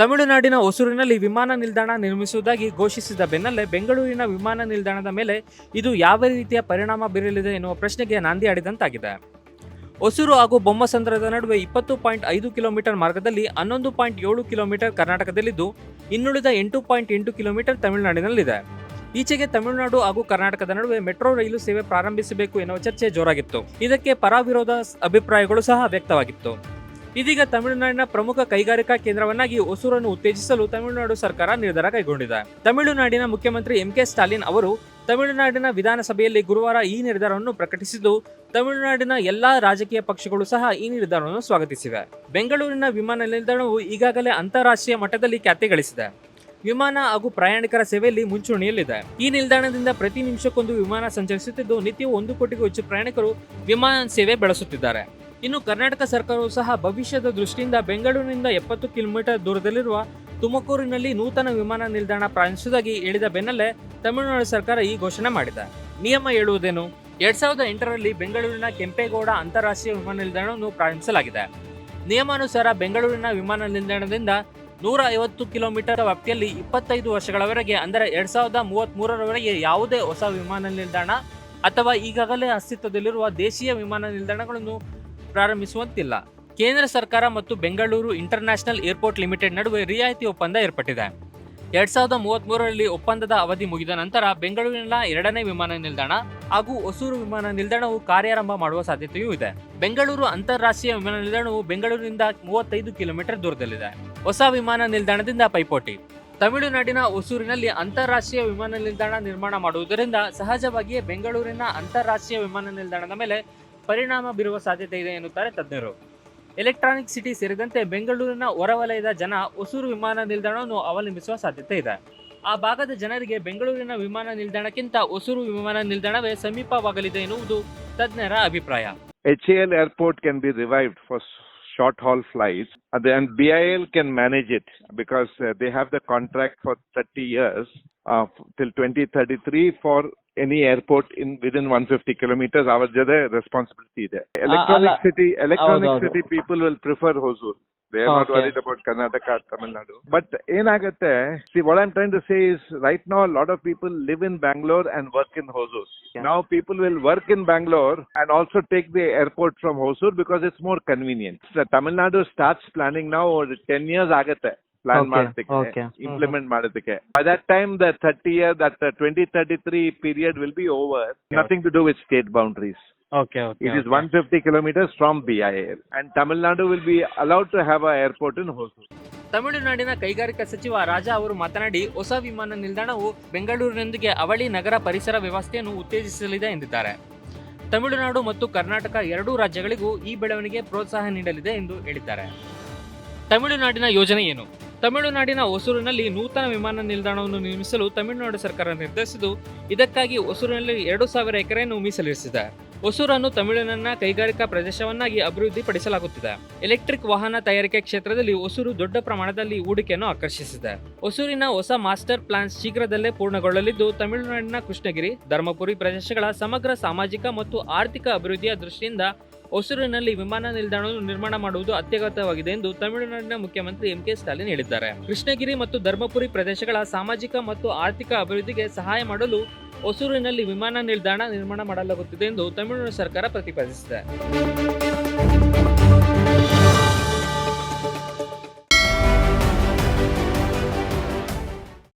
ತಮಿಳುನಾಡಿನ ಹೊಸೂರಿನಲ್ಲಿ ವಿಮಾನ ನಿಲ್ದಾಣ ನಿರ್ಮಿಸುವುದಾಗಿ ಘೋಷಿಸಿದ ಬೆನ್ನಲ್ಲೇ ಬೆಂಗಳೂರಿನ ವಿಮಾನ ನಿಲ್ದಾಣದ ಮೇಲೆ ಇದು ಯಾವ ರೀತಿಯ ಪರಿಣಾಮ ಬೀರಲಿದೆ ಎನ್ನುವ ಪ್ರಶ್ನೆಗೆ ನಾಂದಿ ಆಡಿದಂತಾಗಿದೆ. ಹೊಸೂರು ಹಾಗೂ ಬೊಮ್ಮಸಂದ್ರದ ನಡುವೆ ಇಪ್ಪತ್ತು ಪಾಯಿಂಟ್ ಐದು ಕಿಲೋಮೀಟರ್ ಮಾರ್ಗದಲ್ಲಿ ಹನ್ನೊಂದು ಪಾಯಿಂಟ್ ಏಳು ಕಿಲೋಮೀಟರ್ ಕರ್ನಾಟಕದಲ್ಲಿದ್ದು, ಇನ್ನುಳಿದ ಎಂಟು ಪಾಯಿಂಟ್ ಎಂಟು ಕಿಲೋಮೀಟರ್ ತಮಿಳುನಾಡಿನಲ್ಲಿದೆ. ಈಚೆಗೆ ತಮಿಳುನಾಡು ಹಾಗೂ ಕರ್ನಾಟಕದ ನಡುವೆ ಮೆಟ್ರೋ ರೈಲು ಸೇವೆ ಪ್ರಾರಂಭಿಸಬೇಕು ಎನ್ನುವ ಚರ್ಚೆ ಜೋರಾಗಿತ್ತು. ಇದಕ್ಕೆ ಪರವಿರೋಧ ಅಭಿಪ್ರಾಯಗಳು ಸಹ ವ್ಯಕ್ತವಾಗಿತ್ತು. ಇದೀಗ ತಮಿಳುನಾಡಿನ ಪ್ರಮುಖ ಕೈಗಾರಿಕಾ ಕೇಂದ್ರವನ್ನಾಗಿ ಹೊಸೂರನ್ನು ಉತ್ತೇಜಿಸಲು ತಮಿಳುನಾಡು ಸರ್ಕಾರ ನಿರ್ಧಾರ ಕೈಗೊಂಡಿದೆ. ತಮಿಳುನಾಡಿನ ಮುಖ್ಯಮಂತ್ರಿ ಎಂ ಕೆ ಸ್ಟಾಲಿನ್ ಅವರು ತಮಿಳುನಾಡಿನ ವಿಧಾನಸಭೆಯಲ್ಲಿ ಗುರುವಾರ ಈ ನಿರ್ಧಾರವನ್ನು ಪ್ರಕಟಿಸಿದ್ದು, ತಮಿಳುನಾಡಿನ ಎಲ್ಲಾ ರಾಜಕೀಯ ಪಕ್ಷಗಳು ಸಹ ಈ ನಿರ್ಧಾರವನ್ನು ಸ್ವಾಗತಿಸಿವೆ. ಬೆಂಗಳೂರಿನ ವಿಮಾನ ನಿಲ್ದಾಣವು ಈಗಾಗಲೇ ಅಂತಾರಾಷ್ಟ್ರೀಯ ಮಟ್ಟದಲ್ಲಿ ಖ್ಯಾತಿ ಗಳಿಸಿದೆ. ವಿಮಾನ ಹಾಗೂ ಪ್ರಯಾಣಿಕರ ಸೇವೆಯಲ್ಲಿ ಮುಂಚೂಣಿಯಲ್ಲಿದೆ. ಈ ನಿಲ್ದಾಣದಿಂದ ಪ್ರತಿ ನಿಮಿಷಕ್ಕೊಂದು ವಿಮಾನ ಸಂಚರಿಸುತ್ತಿದ್ದು, ನಿತ್ಯವೂ ಒಂದು ಕೋಟಿಗೂ ಹೆಚ್ಚು ಪ್ರಯಾಣಿಕರು ವಿಮಾನ ಸೇವೆ ಬಳಸುತ್ತಿದ್ದಾರೆ. ಇನ್ನು ಕರ್ನಾಟಕ ಸರ್ಕಾರವು ಸಹ ಭವಿಷ್ಯದ ದೃಷ್ಟಿಯಿಂದ ಬೆಂಗಳೂರಿನಿಂದ ಎಪ್ಪತ್ತು ಕಿಲೋಮೀಟರ್ ದೂರದಲ್ಲಿರುವ ತುಮಕೂರಿನಲ್ಲಿ ನೂತನ ವಿಮಾನ ನಿಲ್ದಾಣ ಪ್ರಾರಂಭಿಸುವುದಾಗಿ ಹೇಳಿದ ಬೆನ್ನಲ್ಲೇ ತಮಿಳುನಾಡು ಸರ್ಕಾರ ಈ ಘೋಷಣೆ ಮಾಡಿದೆ. ನಿಯಮ ಹೇಳುವುದೇನು? ಎರಡ್ ಸಾವಿರದ ಎಂಟರಲ್ಲಿ ಬೆಂಗಳೂರಿನ ಕೆಂಪೇಗೌಡ ಅಂತಾರಾಷ್ಟ್ರೀಯ ವಿಮಾನ ನಿಲ್ದಾಣವನ್ನು ಪ್ರಾರಂಭಿಸಲಾಗಿದೆ. ನಿಯಮಾನುಸಾರ ಬೆಂಗಳೂರಿನ ವಿಮಾನ ನಿಲ್ದಾಣದಿಂದ ನೂರ ಐವತ್ತು ಕಿಲೋಮೀಟರ್ ವ್ಯಾಪ್ತಿಯಲ್ಲಿ ಇಪ್ಪತ್ತೈದು ವರ್ಷಗಳವರೆಗೆ, ಅಂದರೆ ಎರಡ್ ಸಾವಿರದ ಮೂವತ್ತ್ ಮೂರರವರೆಗೆ ಯಾವುದೇ ಹೊಸ ವಿಮಾನ ನಿಲ್ದಾಣ ಅಥವಾ ಈಗಾಗಲೇ ಅಸ್ತಿತ್ವದಲ್ಲಿರುವ ದೇಶೀಯ ವಿಮಾನ ನಿಲ್ದಾಣಗಳನ್ನು ಪ್ರಾರಂಭಿಸುವಂತಿಲ್ಲ. ಕೇಂದ್ರ ಸರ್ಕಾರ ಮತ್ತು ಬೆಂಗಳೂರು ಇಂಟರ್ನ್ಯಾಷನಲ್ ಏರ್ಪೋರ್ಟ್ ಲಿಮಿಟೆಡ್ ನಡುವೆ ರಿಯಾಯಿತಿ ಒಪ್ಪಂದ ಏರ್ಪಟ್ಟಿದೆ. ಎರಡ್ ಸಾವಿರದ ಮೂವತ್ತ್ ಮೂರರಲ್ಲಿ ಒಪ್ಪಂದದ ಅವಧಿ ಮುಗಿದ ನಂತರ ಬೆಂಗಳೂರಿನ ಎರಡನೇ ವಿಮಾನ ನಿಲ್ದಾಣ ಹಾಗೂ ಹೊಸೂರು ವಿಮಾನ ನಿಲ್ದಾಣವು ಕಾರ್ಯಾರಂಭ ಮಾಡುವ ಸಾಧ್ಯತೆಯೂ ಇದೆ. ಬೆಂಗಳೂರು ಅಂತಾರಾಷ್ಟ್ರೀಯ ವಿಮಾನ ನಿಲ್ದಾಣವು ಬೆಂಗಳೂರಿನಿಂದ ಮೂವತ್ತೈದು ಕಿಲೋಮೀಟರ್ ದೂರದಲ್ಲಿದೆ. ಹೊಸ ವಿಮಾನ ನಿಲ್ದಾಣದಿಂದ ಪೈಪೋಟಿ. ತಮಿಳುನಾಡಿನ ಹೊಸೂರಿನಲ್ಲಿ ಅಂತಾರಾಷ್ಟ್ರೀಯ ವಿಮಾನ ನಿಲ್ದಾಣ ನಿರ್ಮಾಣ ಮಾಡುವುದರಿಂದ ಸಹಜವಾಗಿಯೇ ಬೆಂಗಳೂರಿನ ಅಂತಾರಾಷ್ಟ್ರೀಯ ವಿಮಾನ ನಿಲ್ದಾಣದ ಮೇಲೆ ಪರಿಣಾಮ ಬೀರುವ ಸಾಧ್ಯತೆ ಇದೆ ಎನ್ನುತ್ತಾರೆ ತಜ್ಞರು. ಎಲೆಕ್ಟ್ರಾನಿಕ್ ಸಿಟಿ ಸೇರಿದಂತೆ ಬೆಂಗಳೂರಿನ ಹೊರವಲಯದ ಜನ ಹೊಸೂರು ವಿಮಾನ ನಿಲ್ದಾಣವನ್ನು ಅವಲಂಬಿಸುವ ಸಾಧ್ಯತೆ ಇದೆ. ಆ ಭಾಗದ ಜನರಿಗೆ ಬೆಂಗಳೂರಿನ ವಿಮಾನ ನಿಲ್ದಾಣಕ್ಕಿಂತ ಹೊಸೂರು ವಿಮಾನ ನಿಲ್ದಾಣವೇ ಸಮೀಪವಾಗಲಿದೆ ಎನ್ನುವುದು ತಜ್ಞರ ಅಭಿಪ್ರಾಯ. H L airport can be revived for short haul flights. And then BIL can manage it because uh, they have the contract for 30 years uh, till 2033 for any airport in within 150 kilometers. Our responsibility there. Ah, electronic uh, city, electronic city people will prefer Hosur. they are not Okay. worried about karnataka or tamil nadu but ಏನಾಗತ್ತೆ see what i'm trying to say is right now a lot of people live in bangalore and work in hosur Yeah. now people will work in Bangalore and also take the airport from Hosur because it's more convenient. So Tamil Nadu starts planning now or 10 years ಆಗತ್ತೆ plan Okay, ಮಾಡೋದಕ್ಕೆ okay. Implement ಮಾಡೋದಕ್ಕೆ by that time the thirty year that twenty thirty three period will be over nothing to do with state boundaries okay It is 150 kilometers from BIL and Tamil Nadu will be allowed to have a airport in Hosur. ತಮಿಳುನಾಡಿನ ಕೈಗಾರಿಕಾ ಸಚಿವ ರಾಜಾ ಅವರು ಮಾತನಾಡಿ ಹೊಸ ವಿಮಾನ ನಿಲ್ದಾಣವು ಬೆಂಗಳೂರಿನೊಂದಿಗೆ ಅವಳಿ ನಗರ ಪರಿಸರ ವ್ಯವಸ್ಥೆಯನ್ನು ಉತ್ತೇಜಿಸಲಿದೆ ಎಂದಿದ್ದಾರೆ. ತಮಿಳುನಾಡು ಮತ್ತು ಕರ್ನಾಟಕ ಎರಡೂ ರಾಜ್ಯಗಳಿಗೂ ಈ ಬೆಳವಣಿಗೆ ಪ್ರೋತ್ಸಾಹ ನೀಡಲಿದೆ ಎಂದು ಹೇಳಿದ್ದಾರೆ. ತಮಿಳುನಾಡಿನ ಯೋಜನೆ ಏನು? ತಮಿಳುನಾಡಿನ ಹೊಸೂರಿನಲ್ಲಿ ನೂತನ ವಿಮಾನ ನಿಲ್ದಾಣವನ್ನು ನಿರ್ಮಿಸಲು ತಮಿಳುನಾಡು ಸರ್ಕಾರ ನಿರ್ಧರಿಸಿದ್ದು ಇದಕ್ಕಾಗಿ ಹೊಸೂರಿನಲ್ಲಿ ಎರಡು ಸಾವಿರ ಎಕರೆಯನ್ನು ಮೀಸಲಿರಿಸಿದೆ. ಹೊಸೂರನ್ನು ತಮಿಳುನಾಡಿನ ಕೈಗಾರಿಕಾ ಪ್ರದೇಶವನ್ನಾಗಿ ಅಭಿವೃದ್ಧಿಪಡಿಸಲಾಗುತ್ತಿದೆ. ಎಲೆಕ್ಟ್ರಿಕ್ ವಾಹನ ತಯಾರಿಕೆ ಕ್ಷೇತ್ರದಲ್ಲಿ ಹೊಸೂರು ದೊಡ್ಡ ಪ್ರಮಾಣದಲ್ಲಿ ಹೂಡಿಕೆಯನ್ನು ಆಕರ್ಷಿಸಿದೆ. ಹೊಸೂರಿನ ಹೊಸ ಮಾಸ್ಟರ್ ಪ್ಲಾನ್ ಶೀಘ್ರದಲ್ಲೇ ಪೂರ್ಣಗೊಳ್ಳಲಿದ್ದು, ತಮಿಳುನಾಡಿನ ಕೃಷ್ಣಗಿರಿ, ಧರ್ಮಪುರಿ ಪ್ರದೇಶಗಳ ಸಮಗ್ರ ಸಾಮಾಜಿಕ ಮತ್ತು ಆರ್ಥಿಕ ಅಭಿವೃದ್ಧಿಯ ದೃಷ್ಟಿಯಿಂದ ಹೊಸೂರಿನಲ್ಲಿ ವಿಮಾನ ನಿಲ್ದಾಣವನ್ನು ನಿರ್ಮಾಣ ಮಾಡುವುದು ಅತ್ಯಗತ್ಯವಾಗಿದೆ ಎಂದು ತಮಿಳುನಾಡಿನ ಮುಖ್ಯಮಂತ್ರಿ ಎಂ ಕೆ ಸ್ಟಾಲಿನ್ ಹೇಳಿದ್ದಾರೆ. ಕೃಷ್ಣಗಿರಿ ಮತ್ತು ಧರ್ಮಪುರಿ ಪ್ರದೇಶಗಳ ಸಾಮಾಜಿಕ ಮತ್ತು ಆರ್ಥಿಕ ಅಭಿವೃದ್ಧಿಗೆ ಸಹಾಯ ಮಾಡಲು ಹೊಸೂರಿನಲ್ಲಿ ವಿಮಾನ ನಿಲ್ದಾಣ ನಿರ್ಮಾಣ ಮಾಡಲಾಗುತ್ತಿದೆ ಎಂದು ತಮಿಳುನಾಡು ಸರ್ಕಾರ ಪ್ರತಿಪಾದಿಸಿದೆ.